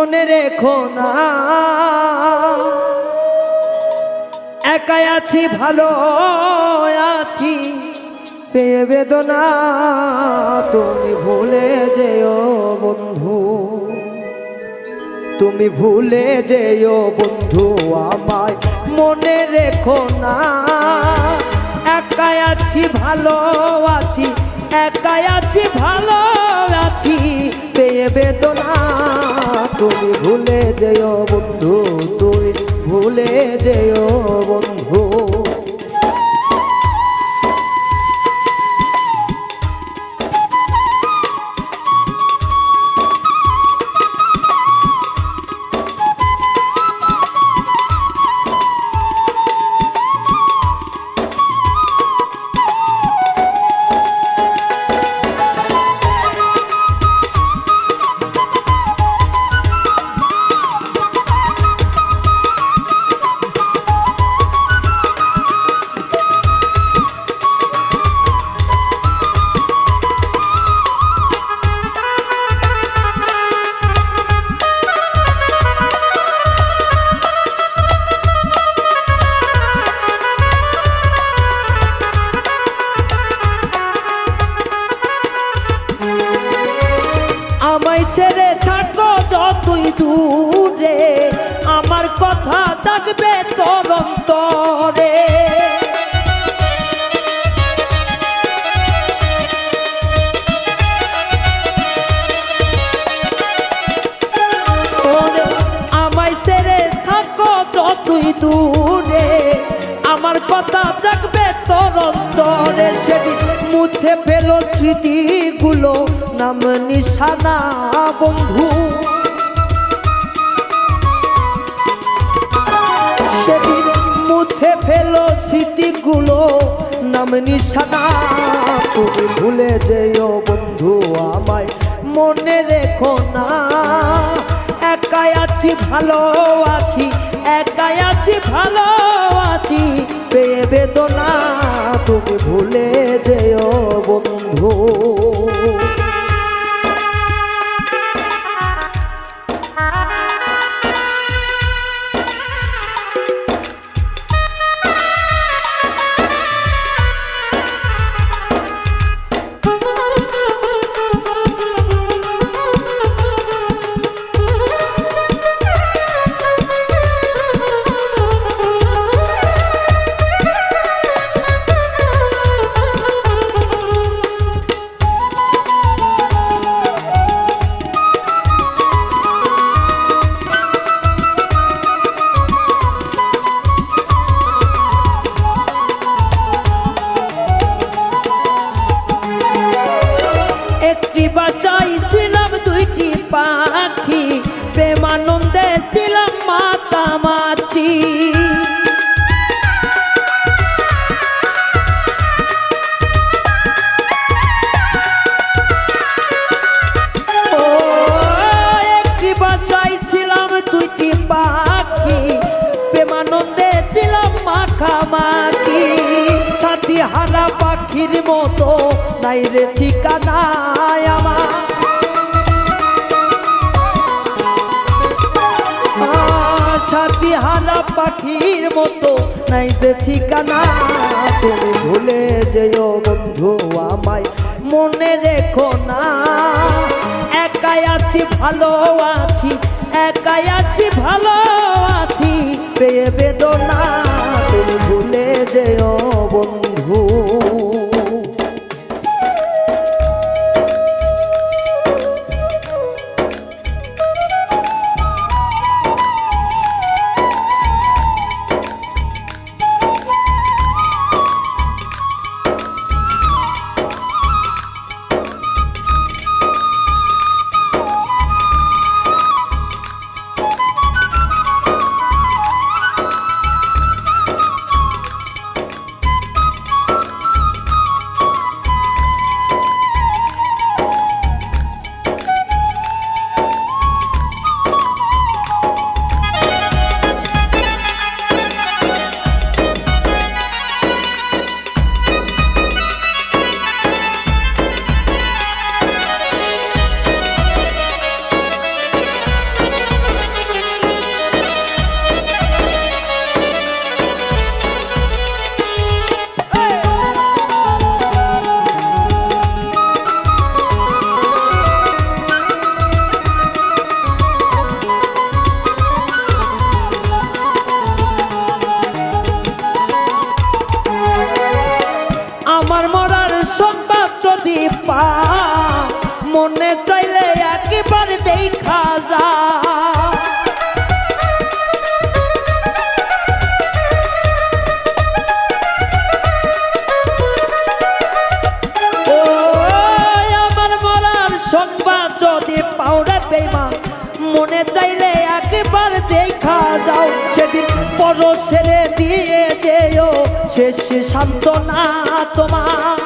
মনে রেখো না। একাই আছি, ভালো আছি। পেয়ে বেদনা তুমি ভুলে যেও বন্ধু। তুমি ভুলে যেও বন্ধু আমায়, মনে রেখো না। একাই আছি, ভালো আছি। একাই আছি, ভালো আছি। পেয়ে বেদনা। তুমি ভুলে যেও বন্ধু তুই ভুলে যেও বন্ধু। যতই দূরে, আমার কথা থাকবে তোর অন্তরে। আমায় ছেড়ে থাকো যতই দূরে, আমার কথা জাগবে তোর অন্তরে। সেদিন মুছে ফেলো স্মৃতিগুলো, নাম নিশানা বন্ধু। সেদিন মুছে ফেলো স্মৃতিগুলো, নাম নিশানা তুমি ভুলে যেও বন্ধু আমায়, মনে রেখো না। একাই আছি, ভালো আছি, একাই আছি, ভালো আছি, পেয়ে বেদনা একটি বাসায় ছিলাম দুইটি পাখি। প্রেমানন্দে ছিলাম মাতামাতি মাখামাখি সাথী হারা পাখির মতো, নাই রে ঠিকানায় পাখির মতো। নাই যে ঠিকানা, তুমি ভুলে যেও বন্ধু আমায়। মনে রেখো না, একাই আছি, ভালো আছি। পা, মনে চাইলে একবার দেখা যা। সংবাদ যদি পাওনা বেমা মনে চাইলে একবার দেখা যাও। সেদিন পর ছেড়ে দিয়ে যেও, শেষ সান্ত্বনা তোমার।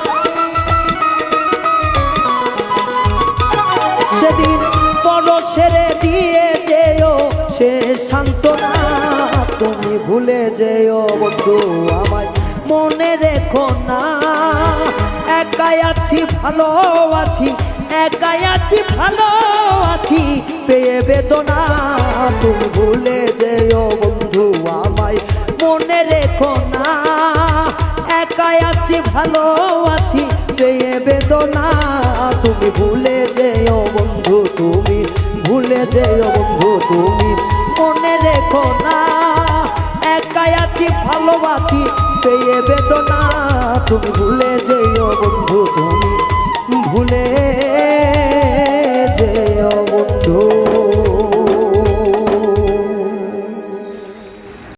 সেদিন পর সেরে দিয়ে যেও, সে সান্ত্বনা তুমি ভুলে যেও বন্ধু আমায়। মনে রেখো না, একাই আছি, ভালো আছি, একাই আছি, ভালো আছি। পেয়ে বেদনা তুমি ভুলে যেও বন্ধু আমায়। মনে রেখো না, একাই আছি, ভালো আছি। পেয়ে বেদনা তুমি ভুলে যেও বন্ধু, তুমি মনে রেখো না। একাই আছি, ভালোবাসি, পেয়ে বেদনা। তুমি ভুলে যেও বন্ধু